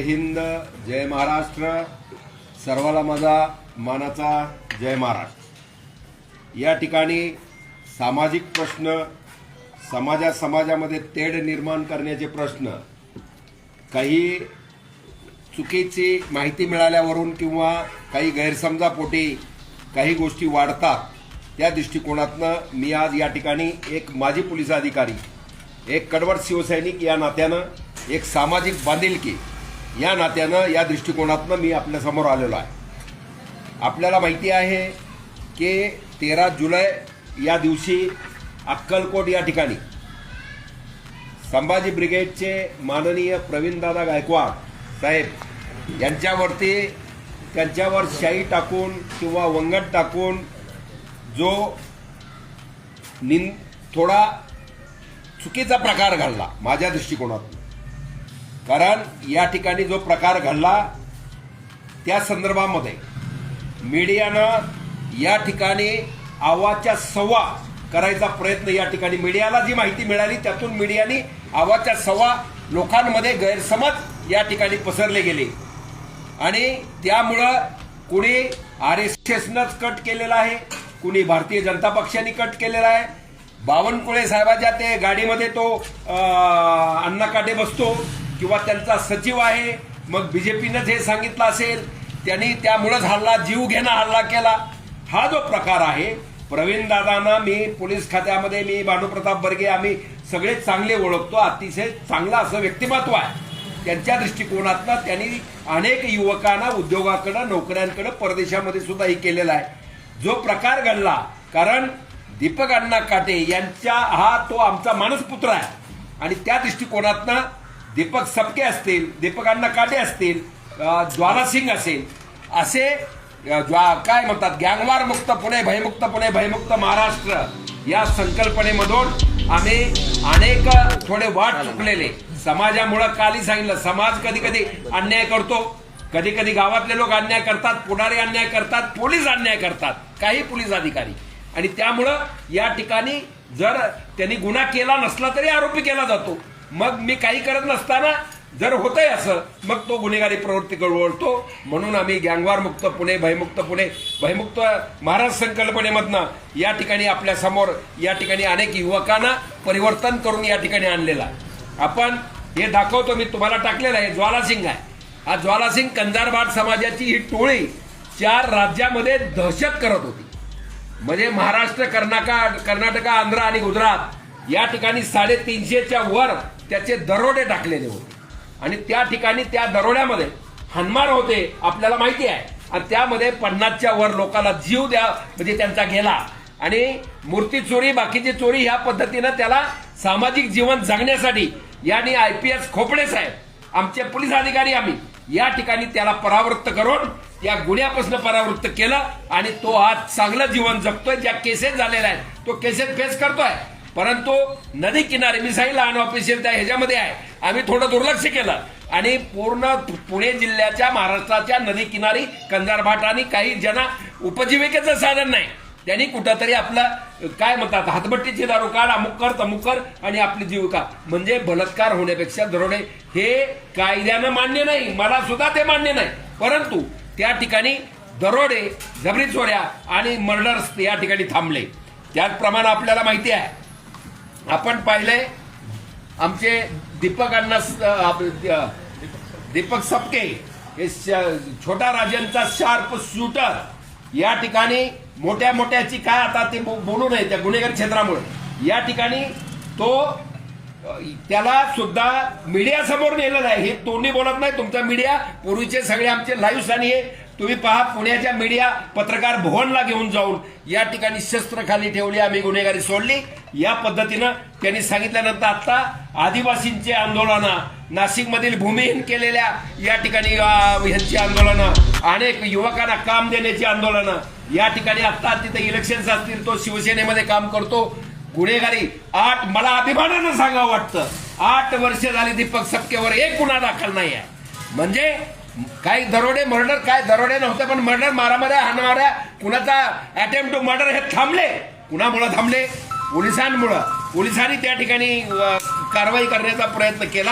जय हिंद जय महाराष्ट्र सर्वाला माझा मानाचा जय महाराष्ट्र. या ठिकाणी सामाजिक प्रश्न समाजा समाजामध्ये तेढ निर्माण करण्याचे प्रश्न काही चुकीची माहिती मिळाल्यावरून किंवा काही गैरसमजापोटी काही गोष्टी वाढतात त्या दृष्टिकोनातनं मी आज या ठिकाणी एक माजी पोलीस अधिकारी एक कडवट शिवसैनिक या नात्यानं एक सामाजिक बांधिलकी या नात्यानं या दृष्टिकोनातनं मी आपल्यासमोर आलेलो आहे. आपल्याला माहिती आहे की तेरा जुलै या दिवशी अक्कलकोट या ठिकाणी संभाजी ब्रिगेडचे माननीय प्रवीणदादा गायकवाड साहेब यांच्यावरती त्यांच्यावर शाई टाकून किंवा वंगट टाकून जो निन थोडा चुकीचा प्रकार घडला माझ्या दृष्टिकोनातून. कारण या ठिकाणी जो प्रकार घडला त्या संदर्भामध्ये मीडियानं या ठिकाणी आवाजच्या सव्वा करायचा प्रयत्न या ठिकाणी मीडियाला जी माहिती मिळाली त्यातून मीडियाने आवाजच्या सव्वा लोकांमध्ये गैरसमज या ठिकाणी पसरले गेले. आणि त्यामुळं कुणी आर एस एसनंच कट केलेला आहे कुणी भारतीय जनता पक्षाने कट केलेला आहे. बावनकुळे साहेबाच्या ते गाडीमध्ये तो अं, अण्णा काटे बसतो. किंवा त्यांचा सचिव आहे मग बीजेपीनंच हे सांगितलं असेल त्यांनी त्यामुळंच हल्ला जीव घेणं हल्ला केला. हा जो प्रकार आहे प्रवीण दादांना मी पोलीस खात्यामध्ये मी भानुप्रताप बर्गे आम्ही सगळे चांगले ओळखतो अतिशय चांगलं असं व्यक्तिमत्व आहे. त्यांच्या दृष्टिकोनातनं त्यांनी अनेक युवकांना उद्योगाकडं नोकऱ्यांकडं परदेशामध्ये सुद्धा हे केलेलं आहे. जो प्रकार घडला कारण दीपक अण्णा काटे यांच्या हा तो आमचा मानसपुत्र आहे. आणि त्या दृष्टिकोनातनं दीपक सपके असतील दीपक अण्णा काटे असतील ज्वाला सिंग असेल असे ज्वा काय म्हणतात गँगवार मुक्त पुणे भयमुक्त पुणे भयमुक्त महाराष्ट्र या संकल्पनेमधून आम्ही अनेक थोडे वाट चुकलेले. समाजामुळं काली सांगितलं. समाज कधी कधी अन्याय करतो. कधी कधी गावातले लोक अन्याय करतात पुढारी अन्याय करतात पोलीस अन्याय करतात. काही पोलीस अधिकारी. आणि त्यामुळं या ठिकाणी जर त्यांनी गुन्हा केला नसला तरी आरोपी केला जातो. मग मी काही करत नसताना जर होतंय असं मग तो गुन्हेगारी प्रवृत्तीकडे वळतो म्हणून आम्ही गँगवार मुक्त पुणे भयमुक्त पुणे भयमुक्त महाराष्ट्र संकल्पनेमधनं या ठिकाणी आपल्यासमोर या ठिकाणी अनेक युवकांना परिवर्तन करून या ठिकाणी आणलेला आपण हे दाखवतो मी तुम्हाला टाकलेलं आहे ज्वालासिंग आहे. हा ज्वालासिंग कंजारबाट समाजाची ही टोळी चार राज्यामध्ये दहशत करत होती. म्हणजे महाराष्ट्र कर्नाटक कर्नाटक आंध्र आणि गुजरात या ठिकाणी साडेतीनशेच्या वर त्याचे दरोडे टाकलेले होते. आणि त्या ठिकाणी त्या दरोड्यामध्ये हनुमान होते आपल्याला माहिती आहे. आणि त्यामध्ये पन्नासच्या वर लोकांना जीव द्या म्हणजे त्यांचा गेला. आणि मूर्ती चोरी बाकीची चोरी ह्या पद्धतीनं त्याला सामाजिक जीवन जगण्यासाठी यांनी आय पी एस खोपडे साहेब आमचे पोलीस अधिकारी आम्ही या ठिकाणी त्याला परावृत्त करून या गुन्ह्यापासून परावृत्त केलं. आणि तो आज चांगलं जीवन जगतोय ज्या केसेस झालेल्या आहेत तो केसेस फेस करतोय. परंतु नदी किनारे मी सांगितलं अनऑफिशियल त्या ह्याच्यामध्ये आहे. आम्ही थोडं दुर्लक्ष केलं. आणि पूर्ण पुणे जिल्ह्याच्या महाराष्ट्राच्या नदी किनारी कंजारभाट आणि काही ज्यांना उपजीविकेचं साधन नाही त्यांनी कुठंतरी आपलं काय म्हणतात हातभट्टीची दारू काढ अमुक कर तमुक कर आणि आपली जीविका. म्हणजे बलात्कार होण्यापेक्षा दरोडे हे कायद्यानं मान्य नाही. मला सुद्धा ते मान्य नाही. परंतु त्या ठिकाणी दरोडे जबरी चोऱ्या आणि मर्डर्स या ठिकाणी थांबले. त्याचप्रमाणे आपल्याला माहिती आहे आपण पाहिले आमचे दीपक अण्णा दीपक सपके हे छोटा राजांचा शार्प शूटर. या ठिकाणी मोठ्या मोठ्याची काय आता ते बोलू नये त्या गुन्हेगार क्षेत्रामुळे. या ठिकाणी तो त्याला सुद्धा मीडियासमोर नेलेला आहे. हे तोंडी बोलत नाही तुमचा मीडिया पूर्वीचे सगळे आमचे लाईव्ह आणि हे तुम्ही पहा पुण्याच्या मीडिया पत्रकार भवनला घेऊन जाऊन या ठिकाणी शस्त्र खाली ठेवली आम्ही गुन्हेगारी सोडली. या पद्धतीनं त्यांनी सांगितल्यानंतर आता आदिवासींचे आंदोलनं नाशिकमधील भूमिहीन केलेल्या या ठिकाणी ह्यांची आंदोलनं अनेक युवकांना काम देण्याची आंदोलनं या ठिकाणी आता तिथे इलेक्शन्स असतील तो शिवसेनेमध्ये काम करतो. गुन्हेगारी आठ मला अभिमानानं सांगावं वाटतं. आठ वर्ष झाली दीपक सपकेवर एक गुन्हा दाखल नाही आहे म्हणजे काही दरोडे मर्डर काय दरोडे नव्हते पण मर्डर मारामाऱ्या हाणमाऱ्या कुणाचा अटेम्प्ट टू मर्डर हे थांबले. कुणामुळं थांबले? पोलिसांमुळं. पोलिसांनी त्या ठिकाणी कारवाई करण्याचा प्रयत्न केला.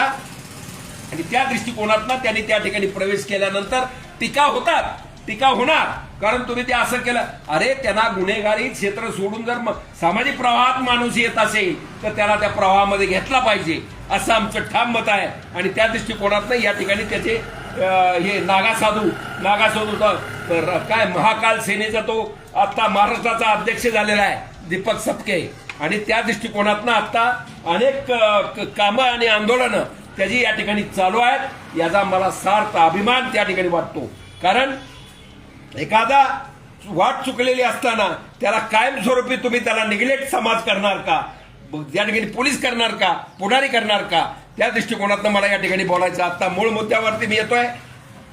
आणि त्या दृष्टिकोनातनं त्यांनी त्या ठिकाणी प्रवेश केल्यानंतर टीका होतात. टीका होणार. कारण तुम्ही ते असं केलं. अरे त्यांना गुन्हेगारी क्षेत्र सोडून जर सामाजिक प्रवाहात माणूस येत असेल तर त्याला त्या प्रवाहामध्ये घेतला पाहिजे. असं आमचं ठाम मत आहे. आणि त्या दृष्टिकोनातनं या ठिकाणी त्याचे हे नागा साधू नागा साधू काय महाकाल सेनेचा तो आता महाराष्ट्राचा अध्यक्ष झालेला आहे दीपक सपके. आणि त्या दृष्टिकोनातनं आता अनेक कामं आणि आंदोलनं त्याची या ठिकाणी चालू आहेत. याचा मला सार्थ अभिमान त्या ठिकाणी वाटतो. कारण एखादा वाट चुकलेली असताना त्याला कायमस्वरूपी तुम्ही त्याला निग्लेक्ट समाज करणार का? या ठिकाणी पोलीस करणार का? पुढारी करणार का? त्या दृष्टिकोनातनं मला या ठिकाणी बोलायचं आता मूळ मुद्द्यावरती मी येतोय.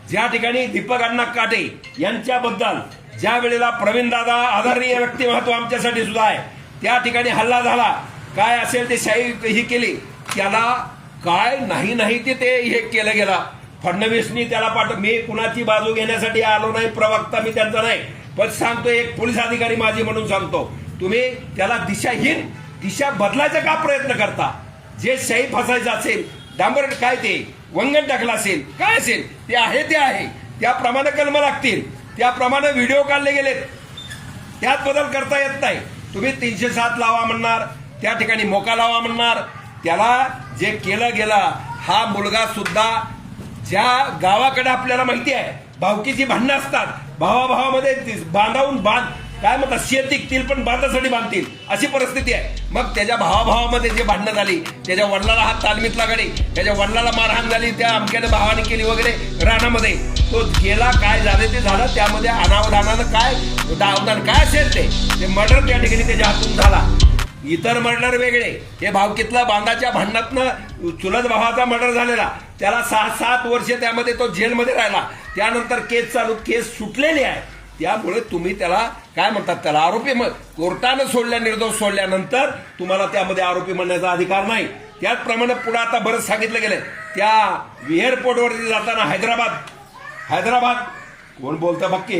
ज्या ठिकाणी दीपक अण्णा काटे यांच्याबद्दल ज्या वेळेला प्रवीण दादा आदरणीय व्यक्तिमत्व आमच्यासाठी सुद्धा आहे त्या ठिकाणी हल्ला झाला. काय असेल ते शाही ही केली. त्याला काय नाही नाही ते ते हे केलं गेला. फडणवीसनी त्याला पाठव मी कुणाची बाजू घेण्यासाठी आलो नाही प्रवक्ता मी त्यांचा नाही. पण सांगतो एक पोलीस अधिकारी माझी म्हणून सांगतो. तुम्ही त्याला दिशाहीन दिशा बदलायचा का प्रयत्न करता? जे शाही फसायचं असेल डांबर काय ते वंगण टाकलं असेल काय असेल ते आहे ते आहे. त्याप्रमाणे कलम लागतील. त्याप्रमाणे व्हिडिओ काढले गेलेत. त्यात बदल करता येत नाही. तुम्ही तीनशे सात लावा म्हणणार त्या ठिकाणी मोका लावा म्हणणार. त्याला जे केलं गेलं हा मुलगा सुद्धा ज्या गावाकडे आपल्याला माहिती आहे भावकीची भांडणं असतात. भावाभावामध्ये बांधावून बांध. काय म्हणतात शेत टिकतील पण बांधासाठी बांधतील. अशी परिस्थिती आहे. मग त्याच्या भावाभावामध्ये जे भांडणं झाली त्याच्या वडिलाला हात तालमीतला गडी त्याच्या वडिलाला मारहाण झाली त्या अमक्याने भावाने केली वगैरे रानामध्ये. तो गेला काय झाले ते झालं त्यामध्ये अनावधानानं काय दावदान काय असेल ते ते मर्डर त्या ठिकाणी त्याच्या हातून झाला. इतर मर्डर वेगळे. हे भावकीतला बांधाच्या भांडणातनं चुलत भावाचा मर्डर झालेला. त्याला सहा सात वर्ष त्यामध्ये तो जेलमध्ये राहिला. त्यानंतर केस चालू केस सुटलेली आहे. त्यामुळे तुम्ही त्याला काय म्हणतात त्याला आरोपी मग कोर्टानं सोडल्या निर्दोष सोडल्यानंतर तुम्हाला त्यामध्ये आरोपी म्हणण्याचा अधिकार नाही. त्याचप्रमाणे पुढे आता बरंच सांगितलं गेलं त्या एअरपोर्टवरती जाताना हैदराबाद हैदराबाद कोण बोलतं बक्के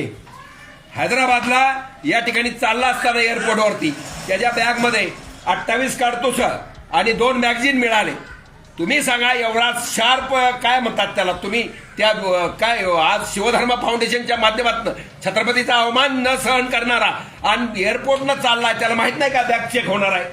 हैदराबादला या ठिकाणी चालला असताना एअरपोर्टवरती. त्याच्या बॅगमध्ये अठ्ठावीस काढतोस आणि दोन मॅगझिन मिळाले. तुम्ही सांगा एवढा शार्प काय म्हणतात त्याला तुम्ही? त्या काय आज शिवधर्म फाउंडेशनच्या माध्यमातून छत्रपतीचा अवमान न सहन करणारा आणि एअरपोर्टनं चालला त्याला माहीत नाही का बॅग चेक होणार आहे?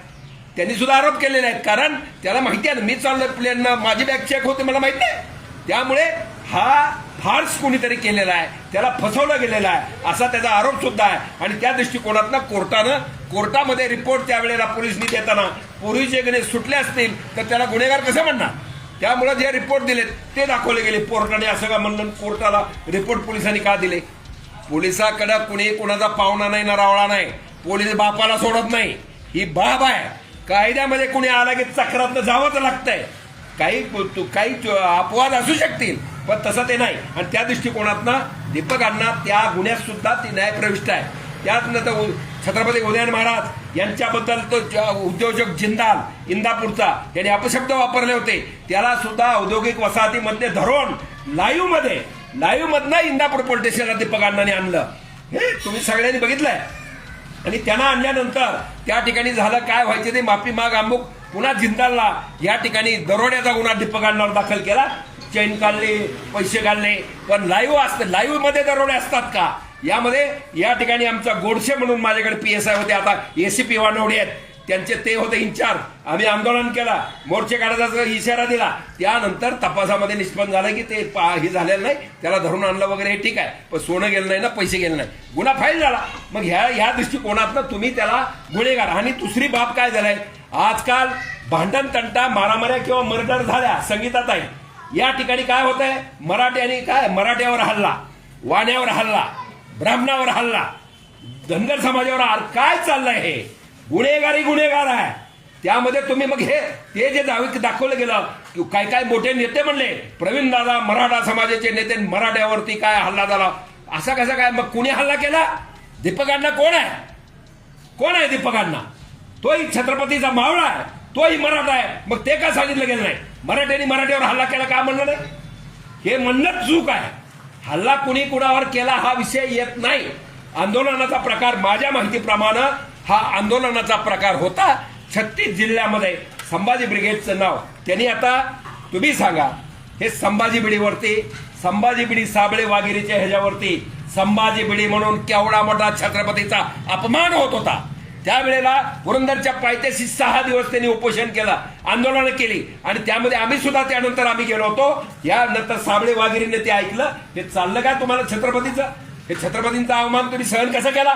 त्यांनी सुद्धा आरोप केलेले आहेत कारण त्याला माहिती आहे ना मी चाललोय प्लेननं माझी बॅग चेक होते मला माहीत नाही. त्यामुळे हा फार्स कोणीतरी केलेला आहे. त्याला फसवलं गेलेलं आहे. असा त्याचा आरोप सुद्धा आहे. आणि त्या दृष्टिकोनातनं कोर्टानं कोर्टामध्ये रिपोर्ट त्यावेळेला पोलिसनी देताना पोलीस जे गुन्हे सुटले असतील तर त्याला गुन्हेगार कसं म्हणणार? त्यामुळे जे रिपोर्ट दिलेत ते दाखवले गेले कोर्टाने. असं का म्हणलं कोर्टाला रिपोर्ट पोलिसांनी का दिले? पोलिसाकडं कुणी कुणाचा पाहुणा नाही नरावळा नाही. पोलीस बापाला सोडत नाही. ही बाब आहे. कायद्यामध्ये कुणी आला की चक्रातनं जावंच लागतंय. काही काही अपवाद असू शकतील. पण तसं ते नाही. आणि त्या दृष्टिकोनातनं दीपकांना त्या गुन्ह्यात सुद्धा ती न्यायप्रविष्ट आहे. त्यातनं तर छत्रपती उदयन महाराज यांच्याबद्दल तो उद्योजक जिंदाल इंदापूरचा यांनी अपशब्द वापरले होते. त्याला सुद्धा औद्योगिक वसाहतीमध्ये धरून लाईव्हमध्ये मध्ये मधनं इंदापूर पोलीस स्टेशनला दीपक अण्णाने आणलं. हे तुम्ही सगळ्यांनी बघितलंय. आणि त्यांना आणल्यानंतर त्या ठिकाणी झालं काय व्हायचे ते माफी माग अमुक पुन्हा जिंदालला या ठिकाणी दरोड्याचा गुन्हा दीपक अण्णावर दाखल केला. चैन काढले पैसे काढले. पण लाईव्ह असतं लाईव्हमध्ये दरोडे असतात का? यामध्ये या ठिकाणी आमचा गोडसे म्हणून माझ्याकडे पी एस आय होते. आता एसीपी वानवडे आहेत. त्यांचे ते होते इन्चार्ज आम्ही आंदोलन केला. मोर्चे काढायचा इशारा दिला. त्यानंतर तपासामध्ये निष्पन्न झालं की ते पा- हे झालेलं नाही. त्याला धरून आणलं वगैरे हे ठीक आहे. पण सोनं गेलं नाही ना पैसे गेले नाही. गुन्हा फाईल झाला. मग ह्या ह्या दृष्टिकोनातनं तुम्ही त्याला गुन्हेगार आणि दुसरी बाब काय झालाय आजकाल भांडण तंटा मारामाऱ्या किंवा मर्डर झाल्या संगीतात आहे या ठिकाणी काय होत आहे मराठी आणि काय? मराठ्यावर हल्ला वाण्यावर हल्ला ब्राह्मणावर हल्ला धनगर समाजावर काय चाललंय हे? गुन्हेगारी गुन्हेगार आहे. त्यामध्ये तुम्ही मग हे ते जे दावे दाखवलं गेलं की काय काय मोठे नेते म्हणले प्रवीण दादा मराठा समाजाचे नेते मराठ्यावरती काय हल्ला झाला? असा कसा काय? मग कुणी हल्ला केला? दीपकांना कोण आहे? कोण आहे दीपकांना? तोही छत्रपतीचा मावळा आहे तोही मराठा आहे. मग ते का सांगितलं गेलं नाही? मराठ्यांनी मराठ्यावर हल्ला केला का म्हणलं नाही? हे म्हणणं चूक आहे. हल्ला कुणी कुणावर केला हा विषय येत नाही. आंदोलनाचा प्रकार माझ्या माहितीप्रमाणे हा आंदोलनाचा प्रकार होता. छत्तीस जिल्ह्यामध्ये संभाजी ब्रिगेडचं नाव. त्यांनी आता तुम्ही सांगा हे संभाजी बिडीवरती संभाजी बिडी साबळे वागिरीच्या ह्याच्यावरती संभाजी बिडी म्हणून केवढा मोठा छत्रपतीचा अपमान होत होता. त्यावेळेला पुरंदरच्या पायथ्याशी सहा दिवस त्यांनी उपोषण केलं आंदोलनं केली. आणि त्यामध्ये आम्ही सुद्धा त्यानंतर आम्ही गेलो होतो. यानंतर साबळे वागिरीने ते ऐकलं. हे चाललं का तुम्हाला छत्रपतीचं? हे छत्रपतींचा अवमान तुम्ही सहन कसा केला?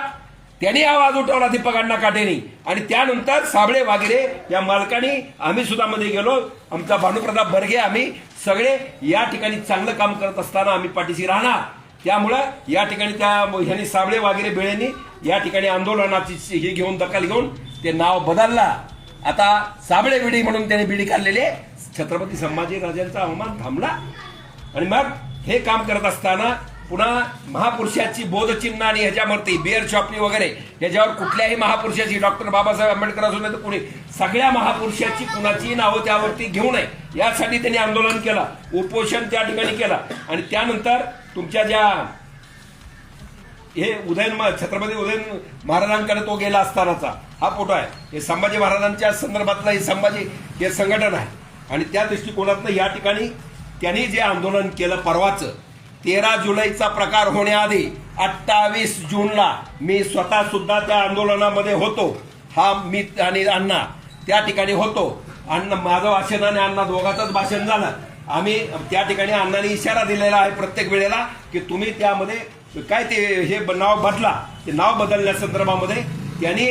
त्यांनी आवाज उठवला दीपक अण्णा काटेनी आणि त्यानंतर साबळे वागिरे या मालकाने आम्ही सुद्धा मध्ये गेलो. आमचा भानुप्रताप बर्गे आम्ही सगळे या ठिकाणी चांगलं काम करत असताना आम्ही पाठीशी राहणार. त्यामुळं या ठिकाणी त्या ह्यांनी साबळे वगैरे बेळेंनी या ठिकाणी आंदोलनाची ही घेऊन दखल घेऊन ते नाव बदलला. आता साबळे बिडी म्हणून त्याने बिडी काढलेले छत्रपती संभाजी राजांचा अवमान थांबला. आणि मग हे काम करत असताना पुन्हा महापुरुषाची बोधचिन्ह आणि ह्याच्यावरती बिअर शॉपनी वगैरे ह्याच्यावर कुठल्याही महापुरुषाची डॉक्टर बाबासाहेब आंबेडकर असू नये तर कुणी सगळ्या महापुरुषाची कुणाची नावं त्यावरती घेऊ नये. यासाठी त्यांनी आंदोलन केलं. उपोषण त्या ठिकाणी केलं. आणि त्यानंतर तुमच्या ज्या हे उदयन छत्रपती उदयन महाराजांकडे तो गेला असतानाचा हा फोटो आहे. हे संभाजी महाराजांच्या संदर्भातलं हे संभाजी हे संघटन आहे आणि त्या दृष्टिकोनातनं या ठिकाणी त्यांनी जे आंदोलन केलं परवाचं तेरा जुलैचा प्रकार होण्याआधी अठ्ठावीस जूनला मी स्वतः सुद्धा त्या आंदोलनामध्ये होतो. हा मी आणि अण्णा त्या ठिकाणी होतो. अण्णा माझं भाषण आणि अण्णा दोघांचंच भाषण झालं. आम्ही त्या ठिकाणी अण्णाने इशारा दिलेला आहे प्रत्येक वेळेला की तुम्ही त्यामध्ये काय ते हे ब- नाव बदला. ते नाव बदलण्या संदर्भामध्ये त्यांनी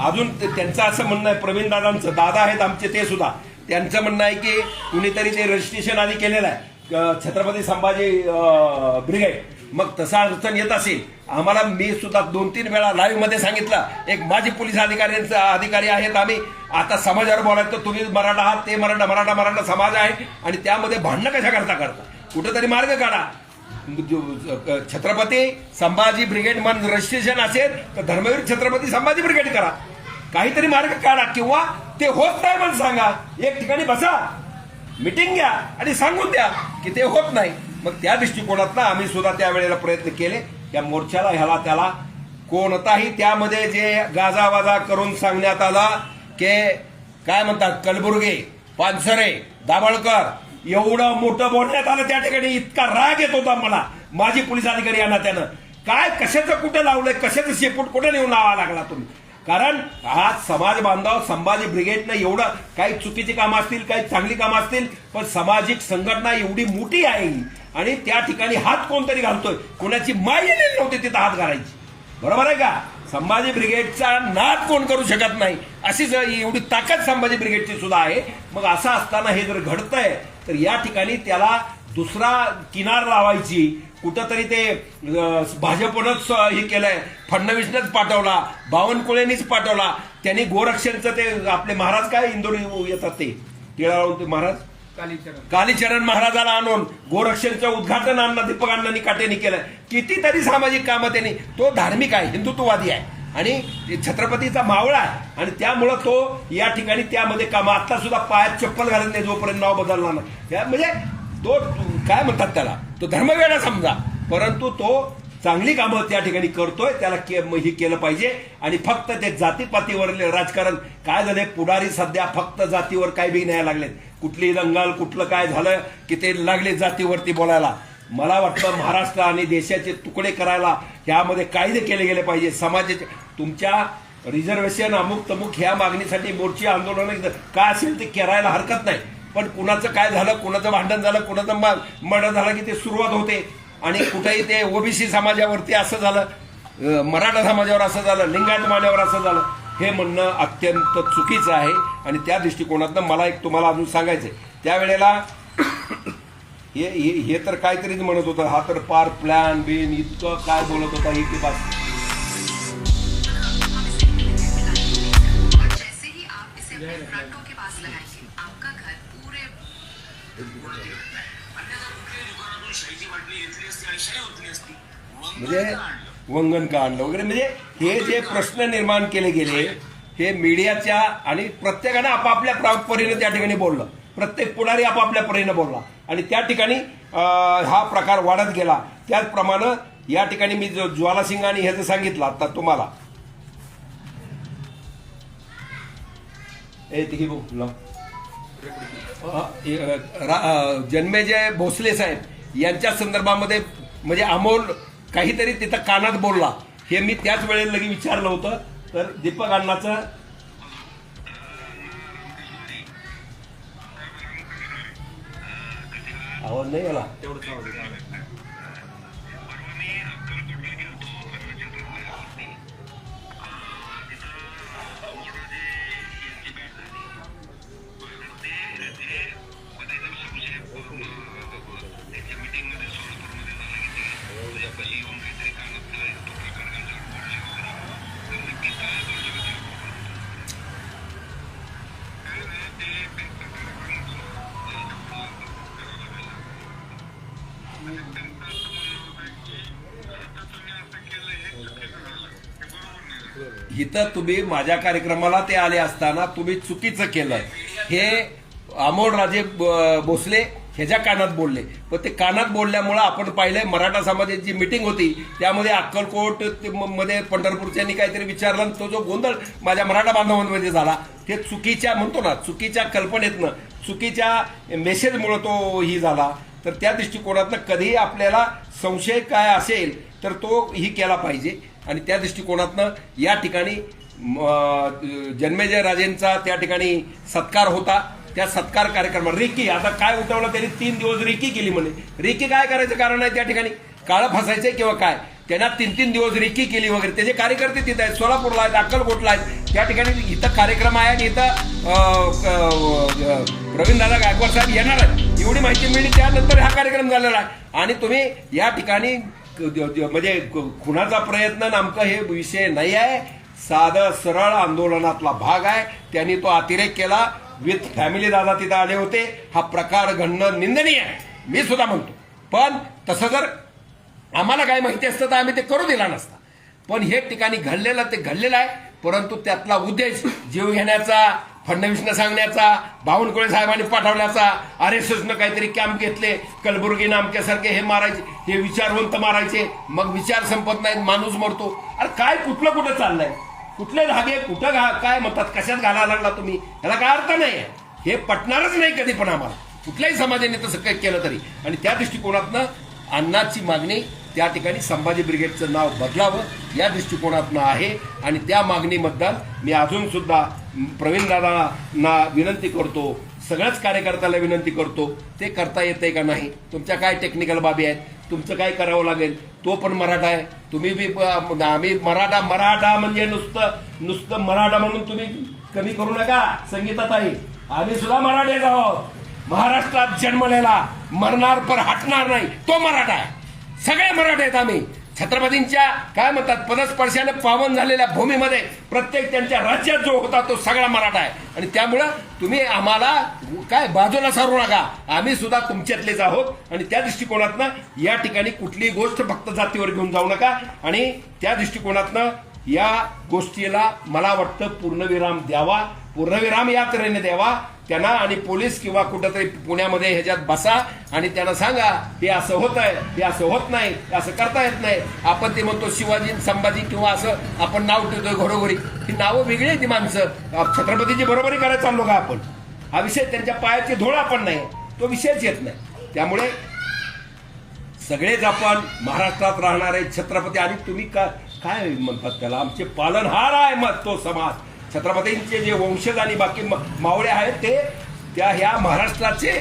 अजून त्यांचं असं म्हणणं आहे प्रवीण दादांचं दादा आहेत आमचे ते सुद्धा. त्यांचं म्हणणं आहे की कुणीतरी ते रजिस्ट्रेशन आधी केलेलं आहे. छत्रपती संभाजी ब्रिगेड. मग तसा अडचण येत असेल आम्हाला मी सुद्धा दोन तीन वेळा लाईव्हमध्ये सांगितलं. एक माजी पोलीस अधिकाऱ्यांचा अधिकारी आहेत आम्ही. आता समाजावर बोलायचं तर तुम्ही मराठा आहात ते मराठा मराठा मराठा समाज आहे आणि त्यामध्ये भांडणं कशा करता करता? कुठंतरी मार्ग काढा. छत्रपती संभाजी ब्रिगेड मन रजिस्ट्रेशन असेल तर धर्मवीर छत्रपती संभाजी ब्रिगेड करा. काहीतरी मार्ग काढा किंवा ते होत नाही म्हणून सांगा. एक ठिकाणी बसा. मिटिंग घ्या आणि सांगून द्या की ते होत नाही. मग त्या दृष्टिकोनातनं आम्ही सुद्धा त्यावेळेला प्रयत्न केले. त्या मोर्चाला ह्याला त्याला. कोणताही त्यामध्ये जे गाजावाजा करून सांगण्यात आला की काय म्हणतात कलबुर्गे पानसरे दाभोळकर एवढं मोठं बोलण्यात आलं त्या ठिकाणी इतका राग येत होता मला. माझी पोलीस अधिकारी यांना त्यानं काय कशाचं कुठं लावलंय कशाचं शेपूट कुठं नेऊन लावा लागला तुम्ही? कारण हा समाज बांधव संभाजी ब्रिगेडनं एवढं काही चुकीची कामं असतील काही चांगली कामं असतील पण सामाजिक संघटना एवढी मोठी आहे आणि त्या ठिकाणी हात कोणतरी घालतोय कोणाची माय नव्हती तिथं हात घालायची. बरोबर आहे का? संभाजी ब्रिगेडचा नाद कोण करू शकत नाही अशी जर एवढी ताकद संभाजी ब्रिगेडची सुद्धा आहे. मग असं असताना हे जर घडतंय तर या ठिकाणी त्याला दुसरा किनार लावायची कुठंतरी ते भाजपनंच हे केलंय. फडणवीसनंच पाठवला. बावनकुळेनीच पाठवला. त्यांनी गोरक्षणचं ते आपले महाराज काय इंदोरी येतात ते? केळावरून ते महाराज? कालीचरण. महाराजाला आणून गोरक्षणचं उद्घाटन अण्णा दीपक अण्णांनी काटेनी केलं कितीतरी सामाजिक कामं त्यांनी तो धार्मिक आहे हिंदुत्ववादी आहे. आणि छत्रपतीचा मावळा आहे. आणि त्यामुळं तो या ठिकाणी त्यामध्ये काम. आता सुद्धा पायात चप्पल घालत नाही जोपर्यंत नाव बदलला नाही. म्हणजे तो काय म्हणतात त्याला? तो धर्मवेडा समजा. परंतु तो चांगली कामं त्या ठिकाणी करतोय त्याला के- हे केलं पाहिजे. आणि फक्त ते जातीपातीवरले राजकारण. काय झालंय? पुढारी सध्या फक्त जातीवर काय बी न्याय लागलेत. कुठली दंगाल कुठलं काय झालं की ते लागले जातीवरती बोलायला. मला वाटतं महाराष्ट्र आणि देशाचे तुकडे करायला यामध्ये कायदे केले गेले पाहिजे. समाजाचे तुमच्या रिझर्वेशन अमुक तमुक ह्या मागणीसाठी मोर्चे आंदोलन काय असेल ते करायला हरकत नाही. पण कुणाचं काय झालं कुणाचं भांडण झालं कुणाचं मर्डर झालं की ते सुरुवात होते. आणि कुठेही ते ओबीसी समाजावरती असं झालं मराठा समाजावर असं झालं लिंगायत समाजावर असं झालं हे म्हणणं अत्यंत चुकीचं आहे. आणि त्या दृष्टिकोनातनं मला एक तुम्हाला अजून सांगायचं आहे त्यावेळेला हे हे हे तर काहीतरीच म्हणत होतं. हा तर पार प्लॅन बिन इतकं काय बोलत होता इतिहास और म्हणजे वंगण का आणलं? वगैरे म्हणजे हे जे प्रश्न निर्माण केले गेले हे मीडियाच्या आणि प्रत्येकाने आपापल्या प्रा- परीने त्या ठिकाणी बोललं. प्रत्येक पुढारी आपापल्या परीने बोलला. आणि त्या ठिकाणी हा प्रकार वाढत गेला. त्याचप्रमाणे या ठिकाणी मी जो ज्वालासिंग आणि ह्याचं सांगितलं आता तुम्हाला. ए तिघी भाऊ जन्मेजय भोसले साहेब. यांच्या संदर्भामध्ये म्हणजे अमोल काहीतरी तिथं कानात बोलला. हे मी त्याच वेळेला लगे विचारलं होतं. तर दीपक अण्णाचं आवाज नाही आला. इथं तुम्ही माझ्या कार्यक्रमाला ते आले असताना तुम्ही चुकीचं केलं. हे अमोल राजे ब- भोसले ह्याच्या कानात बोलले. पण ते कानात बोलल्यामुळं आपण पाहिलंय मराठा समाजाची मिटिंग होती त्यामध्ये अक्कलकोट म- मध्ये पंढरपूरच्यांनी काहीतरी विचारला तो जो गोंधळ माझ्या मराठा बांधवांमध्ये झाला ते चुकीच्या म्हणतो ना चुकीच्या कल्पनेतनं चुकीच्या मेसेजमुळं तो ही झाला. तर त्या दृष्टिकोनातनं कधीही आपल्याला संशय काय असेल तर तो ही केला पाहिजे. आणि त्या दृष्टिकोनातनं या ठिकाणी जन्मेजय राजेंचा त्या ठिकाणी सत्कार होता. त्या सत्कार कार्यक्रमात रिकी आता काय उठवलं त्यांनी तीन दिवस रिकी केली म्हणे. रिकी काय करायचं कारण आहे त्या ठिकाणी? काळं फसायचं किंवा काय? त्यांना तीन तीन दिवस रिकी केली वगैरे. त्याचे कार्यकर्ते तिथे आहेत सोलापूरला आहेत अक्कलकोटला आहेत. त्या ठिकाणी इथं कार्यक्रम आहे आणि इथं प्रवीण गायकवाड साहेब येणार आहेत. एवढी माहिती मिळली त्यानंतर हा कार्यक्रम झालेला आहे. आणि तुम्ही या ठिकाणी म्हणजे खुणाचा प्रयत्न नामकं हे विषय नाही आहे. साधं सरळ आंदोलनातला भाग आहे. त्यांनी तो अतिरेक केला. विथ फॅमिली दादा तिथं आले होते. हा प्रकार घडणं निंदनीय आहे. मी सुद्धा म्हणतो. पण तसं जर आम्हाला काय माहिती असतं तर आम्ही ते करू दिला नसता. पण हे ठिकाणी घडलेलं ते घडलेलं आहे. परंतु त्यातला उद्देश जीव घेण्याचा फडणवीसनं सांगण्याचा बावनकुळे साहेबांनी पाठवण्याचा आर एस एसनं काहीतरी कॅम्प घेतले कलबुर्गी नामक्यासारखे हे मारायचे हे विचारवंत मारायचे मग विचार संपत नाहीत माणूस मरतो. अरे काय कुठलं कुठं चाललंय? कुठले धागे कुठं घा काय म्हणतात कशात घालायला लागला तुम्ही? याला काय अर्थ नाही आहे हे पटणारच नाही कधी पण आम्हाला. कुठल्याही समाजाने तसं काही केलं तरी. आणि त्या दृष्टिकोनातनं अन्नाची मागणी त्या ठिकाणी संभाजी ब्रिगेडचं नाव बदलावं या दृष्टिकोनातनं आहे. आणि त्या मागणीबद्दल मी अजूनसुद्धा सुद्धा प्रवीण विनंती करतो सगळ्याच कार्यकर्त्याला विनंती करतो ते करता येतंय का नाही? तुमच्या काय टेक्निकल बाबी आहेत? तुमचं काय करावं लागेल? तो पण मराठा आहे. तुम्ही बी आम्ही मराठा मराठा म्हणजे नुसतं नुसतं मराठा म्हणून तुम्ही कमी करू नका संगीतात आहे आम्ही सुद्धा मराठेच आहोत. महाराष्ट्रात जन्मलेला मरणार पर हटणार नाही तो मराठा आहे. सगळे मराठे आहेत आम्ही. छत्रपतींच्या काय म्हणतात पदस्पर्शाने पावन झालेल्या भूमीमध्ये प्रत्येक त्यांच्या राज्यात जो होता तो सगळा मराठा आहे. आणि त्यामुळं तुम्ही आम्हाला काय बाजूला सारू नका. आम्ही सुद्धा तुमच्यातलेच आहोत आणि त्या दृष्टिकोनातनं या ठिकाणी कुठलीही गोष्ट फक्त जातीवर घेऊन जाऊ नका. आणि त्या दृष्टिकोनातनं या गोष्टीला मला वाटतं पूर्णविराम द्यावा. पूर्णविराम या तऱ्हेने द्यावा. त्यांना आणि पोलीस किंवा कुठंतरी पुण्यामध्ये ह्याच्यात बसा आणि त्यांना सांगा हे असं होत आहे हे असं होत नाही हे असं करता येत नाही. आपण ते म्हणतो शिवाजी संभाजी किंवा असं आपण नाव ठेवतोय घरोघरी. ही नावं वेगळी आहेत ती माणसं. छत्रपतीची बरोबरी करायला चाललो का आपण? हा विषय त्यांच्या पायाची धोळा पण नाही. तो विषयच येत नाही. त्यामुळे सगळेच आपण महाराष्ट्रात राहणारे छत्रपती आणि तुम्ही का काय म्हणतात त्याला? आमचे पालनहार आहे मग तो समाज. छत्रपतींचे जे वंशज आणि बाकी म- मावळे आहेत ते त्या ह्या महाराष्ट्राचे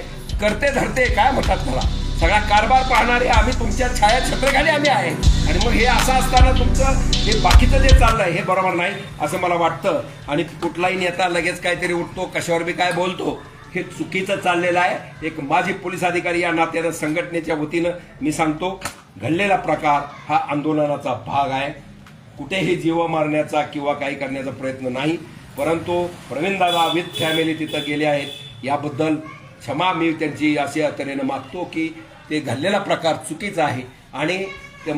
करते धरते काय म्हणतात मला सगळा कारभार पाहणारे आम्ही तुमच्या छायाछत्रखाली आम्ही आहे. आणि मग हे असं असताना तुमचं हे बाकीचं जे चाललं आहे हे बरोबर नाही असं मला वाटतं. आणि कुठलाही नेता लगेच काहीतरी उठतो कशावर बी काय बोलतो हे चुकीचं चाललेलं आहे. एक माजी पोलीस अधिकारी या नात्यानं संघटनेच्या वतीनं मी सांगतो घडलेला प्रकार हा आंदोलनाचा भाग आहे. कुठेही जीव मारण्याचा किंवा काही करण्याचा प्रयत्न नाही. परंतु प्रवीणदादा विथ फॅमिली तिथं गेले आहेत. याबद्दल क्षमा मी त्यांची अशा तऱ्हेनं मागतो की ते घडलेला प्रकार चुकीचा आहे. आणि ते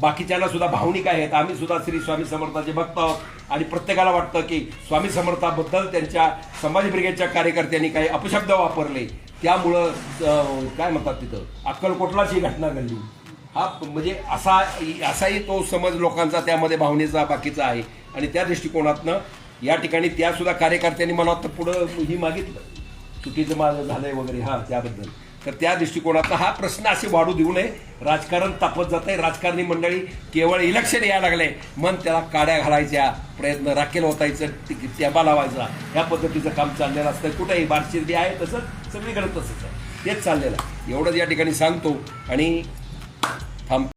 बाकीच्यांना सुद्धा भावनिक आहेत. आम्ही सुद्धा श्री स्वामी समर्थाचे भक्त आहोत. आणि प्रत्येकाला वाटतं की स्वामी समर्थाबद्दल त्यांच्या समाज ब्रिगेडच्या कार्यकर्त्यांनी काही अपशब्द वापरले. त्यामुळं काय म्हणतात तिथं? अक्कलकोटलाच ही घटना घडली. हा म्हणजे असा असाही तो समज लोकांचा त्यामध्ये भावनेचा बाकीचा आहे. आणि त्या दृष्टिकोनातनं या ठिकाणी त्यासुद्धा कार्यकर्त्यांनी मला वाटतं पुढं ही मागितलं. चुकीचं माझं आहे वगैरे हां त्याबद्दल. तर त्या दृष्टिकोनातनं हा प्रश्न असे वाढू देऊ नये. राजकारण तापत जात आहे राजकारणी मंडळी केवळ इलेक्शन यायला लागले. मन त्याला काड्या घालायच्या प्रयत्न राखेल होतायचं टिक- टेबा लावायचा. ह्या पद्धतीचं काम चाललेलं असतं कुठेही बारशिर्दी आहे तसंच सगळीकडे तसंच आहे. तेच चाललेलं आहे. एवढंच या ठिकाणी सांगतो. आणि थांब